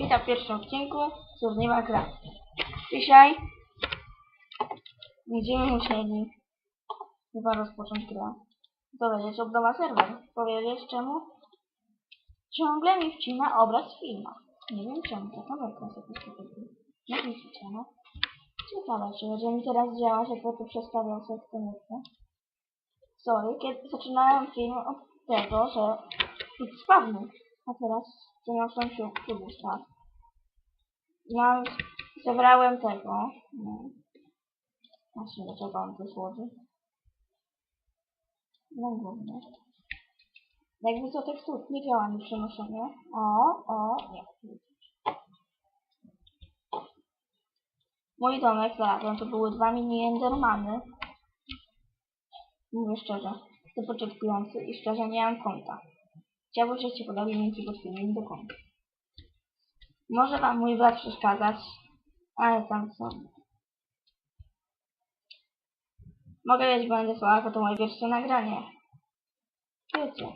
Witam w pierwszym odcinku Turniewa Gra. Dzisiaj będziemy musieli chyba rozpocząć grę. Dowiedzieć od nowa serwer. Powiedzieć czemu? Ciągle mi wcina obraz w filmach. Nie wiem czemu, to kamerka sobie tutaj. Nie widzicie, no. Ciekawe, czy będzie mi teraz działać, jak to przestawiam sobie kamerkę. Sorry, kiedy zaczynałem film od tego, że spadł. A teraz przeniosłem się w drugi świat. Ja zebrałem tego. No. Właśnie do czego on tu. No głównie. Jakby co tekstur nie działa mi przenoszenie. O, o, nie. Mój domek znalazłem, to były dwa mini endermany. Mówię szczerze, to początkujący i szczerze nie mam konta. Chciałbym, żebyście podali linki pod filmem do konta. Może wam mój brat przeszkadzać, ale tam są. Mogę wiedzieć, bo będę słaba, to moje pierwsze nagranie. Wiecie,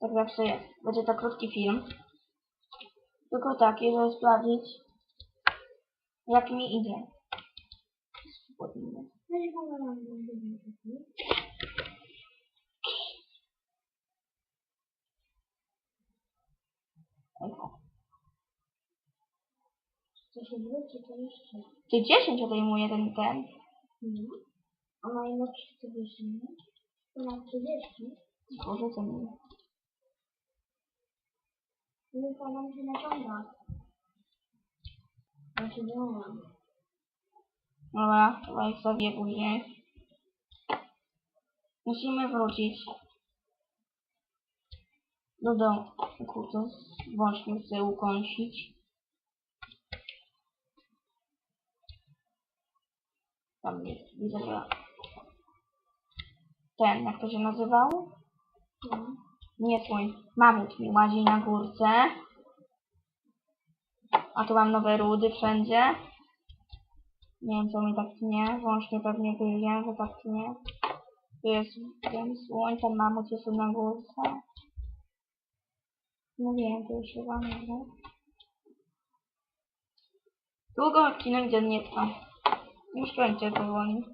tak zawsze jest. Będzie to krótki film. Tylko taki, żeby sprawdzić, jak mi idzie. Spodnie. Się wróci, to jeszcze. Ty 10 odejmuje ten ten. No. A ma ile 40 minut? Ma 30. Boże, co mi. Tylko nam się naciąga. Ja się nie umiem. Dobra, chyba ich sobie później. Musimy wrócić do domu. Kurde, wąż chcę ukąsić. Tam jest, widzę, że ten, jak to się nazywał? No. Nie słoń, mamut mi łazi na górce. A tu mam nowe rudy wszędzie. Nie wiem co mi tak tnie, włącznie pewnie wyjdzie, że tak tnie. Tu jest ten słoń, ten mamut jest na górce. Wiem, to już chyba nie. Długo odcinek dziennie. Już kończę powoli.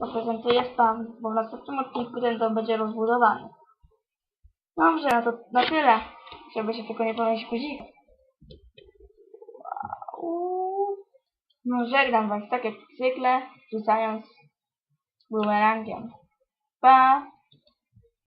Zaprezentuję stan, bo w następnym odcinku ten dom będzie rozbudowany. Dobrze, no to na tyle. Żeby się tylko nie pomylić guzik. Wow. No żegnam was tak jak zwykle, rzucając bumerangiem. Pa!